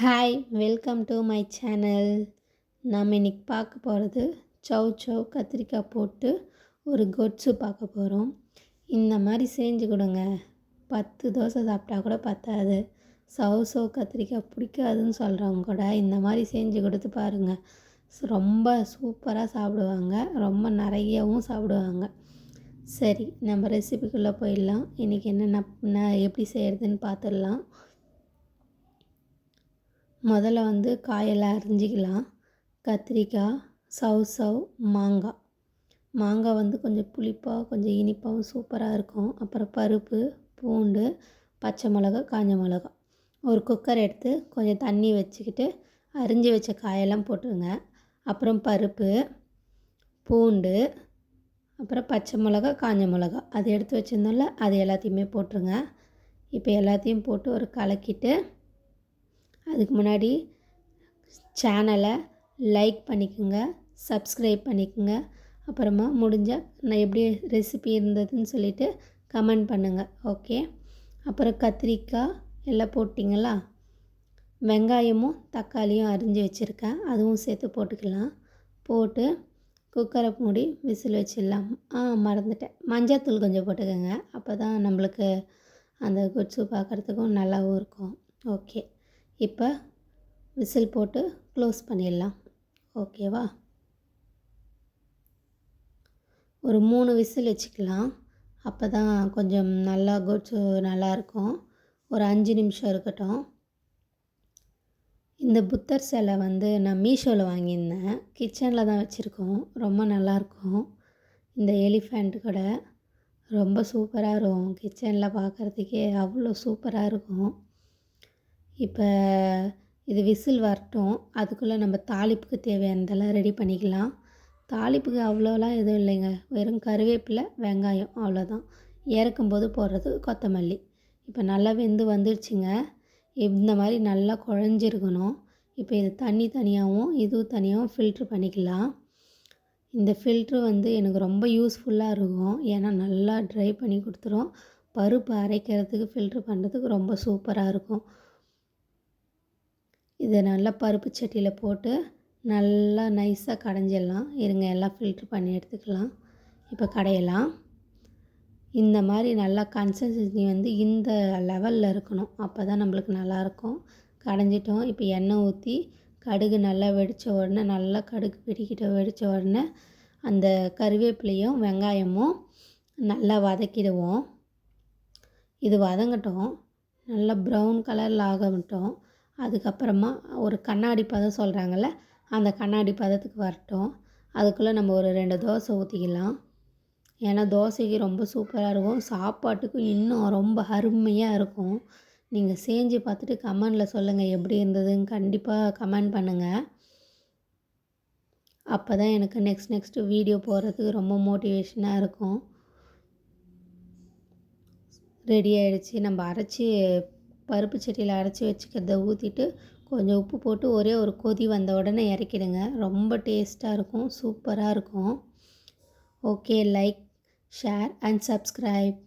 Hi welcome to my channel நாம் இன்னைக்கு பார்க்க போகிறது சவ் சவ் கத்திரிக்காய் போட்டு ஒரு கொட்ஸு பார்க்க போகிறோம் இந்த மாதிரி செஞ்சு கொடுங்க. பத்து தோசை சாப்பிட்டா கூட பத்தாது. சவ் சவ் கத்திரிக்காய் பிடிக்காதுன்னு சொல்கிறவங்க கூட இந்த மாதிரி செஞ்சு கொடுத்து பாருங்கள் ரொம்ப சூப்பராக சாப்பிடுவாங்க. ரொம்ப நிறையவும் சாப்பிடுவாங்க. சரி நம்ம ரெசிபிக்குள்ளே போயிடலாம். இன்றைக்கி என்னென்ன எப்படி செய்கிறதுன்னு பார்த்துடலாம். முதல்ல வந்து காயெல்லாம் அரிஞ்சிக்கலாம். கத்திரிக்காய் சவ் சவ் மாங்காய். மாங்காய் வந்து கொஞ்சம் புளிப்பாக கொஞ்சம் இனிப்பாகவும் சூப்பராக இருக்கும். அப்புறம் பருப்பு பூண்டு பச்சை மிளகா காஞ்ச மிளகா ஒரு குக்கர் எடுத்து கொஞ்சம் தண்ணி வச்சுக்கிட்டு அரிஞ்சு வச்ச காயெல்லாம் போட்டுருங்க. அப்புறம் பருப்பு பூண்டு அப்புறம் பச்சை மிளகா காஞ்ச மிளகா அது எடுத்து வச்சுருந்தோம்ல அது எல்லாத்தையுமே போட்டுருங்க. இப்போ எல்லாத்தையும் போட்டு ஒரு கலக்கிட்டு அதுக்கு முன்னாடி சேனலை லைக் பண்ணிக்கோங்க சப்ஸ்கிரைப் பண்ணிக்கோங்க. அப்புறமா முடிஞ்சால் நான் எப்படி ரெசிபி இருந்ததுன்னு சொல்லிவிட்டு கமெண்ட் பண்ணுங்கள் ஓகே அப்புறம் கத்திரிக்காய் எல்லாம் போட்டிங்களா? வெங்காயமும் தக்காளியும் அரிஞ்சு வச்சுருக்கேன். அதுவும் சேர்த்து போட்டுக்கலாம். போட்டு குக்கரை மூடி விசில் வச்சிடலாம். ஆ மறந்துட்டேன். மஞ்சத்தூள் கொஞ்சம் போட்டுக்கோங்க. அப்போ தான் நம்மளுக்கு அந்த குட்ஸு பார்க்குறதுக்கும் நல்லாவும் இருக்கும். ஓகே இப்போ விசில் போட்டு க்ளோஸ் பண்ணிடலாம். ஓகேவா? ஒரு மூணு விசில் வச்சுக்கலாம். அப்போ தான் கொஞ்சம் நல்லா குட்ஸு நல்லாயிருக்கும் ஒரு அஞ்சு நிமிஷம் இருக்கட்டும். இந்த புத்தர் சிலை வந்து நான் மீஷோவில் வாங்கியிருந்தேன். கிச்சனில் தான் வச்சுருக்கோம். ரொம்ப நல்லாயிருக்கும் இந்த எலிஃபண்ட் கூட ரொம்ப சூப்பராக இருக்கும் கிச்சனில் பார்க்குறதுக்கே அவ்வளோ சூப்பராக இருக்கும். இப்போ இது விசில் வரட்டும். அதுக்குள்ளே நம்ம தாளிப்புக்கு தேவையானதெல்லாம் ரெடி பண்ணிக்கலாம். தாளிப்புக்கு அவ்வளோலாம் எதுவும் இல்லைங்க. வெறும் கருவேப்பிலை வெங்காயம் அவ்வளோதான். இறக்கும்போது போடுறது கொத்தமல்லி. இப்போ நல்லா வெந்து வந்துடுச்சுங்க இந்த மாதிரி நல்லா குழஞ்சிருக்கணும். இப்போ இது தண்ணி தனியாகவும் இதுவும் தனியாகவும் ஃபில்ட்ரு பண்ணிக்கலாம். இந்த ஃபில்ட்ரு வந்து எனக்கு ரொம்ப யூஸ்ஃபுல்லாக இருக்கும். ஏன்னா நல்லா ட்ரை பண்ணி கொடுத்துரும். பருப்பு அரைக்கிறதுக்கு ஃபில்ட்ரு பண்ணுறதுக்கு ரொம்ப சூப்பராக இருக்கும். இதை நல்லா பருப்பு சட்டியில் போட்டு நல்லா நைஸாக கடைஞ்சிடலாம். இருங்க எல்லாம் ஃபில்ட்ரு பண்ணி எடுத்துக்கலாம். இப்போ கடையலாம். இந்த மாதிரி நல்லா கன்சிஸ்டன்சி வந்து இந்த லெவலில் இருக்கணும். அப்போ தான் நம்மளுக்கு நல்லாயிருக்கும் கடைஞ்சிட்டோம். இப்போ எண்ணெய் ஊற்றி கடுகு நல்லா வெடித்த உடனே நல்லா கடுகு பிடிக்கிட்ட வெடித்த உடனே அந்த கருவேப்பிலையும் வெங்காயமும் நல்லா வதக்கிடுவோம். இது வதங்கட்டும். நல்லா ப்ரௌன் கலரில் ஆகட்டும். அதுக்கப்புறமா ஒரு கண்ணாடி பதம் சொல்கிறாங்கள்ல அந்த கண்ணாடி பதத்துக்கு வரட்டும். அதுக்குள்ளே நம்ம ஒரு ரெண்டு தோசை ஊற்றிக்கலாம் ஏன்னா தோசைக்கு ரொம்ப சூப்பராக இருக்கும். சாப்பாட்டுக்கும் இன்னும் ரொம்ப அருமையாக இருக்கும். நீங்கள் செஞ்சு பார்த்துட்டு கமெண்டில் சொல்லுங்கள் எப்படி இருந்ததுன்னு கண்டிப்பாக கமெண்ட் பண்ணுங்கள் அப்போ தான் எனக்கு நெக்ஸ்ட் நெக்ஸ்ட்டு வீடியோ போடுறதுக்கு ரொம்ப மோட்டிவேஷனாக இருக்கும். ரெடி ஆகிடுச்சி நம்ம அரைச்சி பருப்பு செடியில் அரைச்சி வச்சுக்கிறத ஊற்றிட்டு கொஞ்சம் உப்பு போட்டு ஒரே ஒரு கொதி வந்த உடனே இறக்கிடுங்க. ரொம்ப டேஸ்ட்டாக இருக்கும் சூப்பராக இருக்கும். Okay like share and subscribe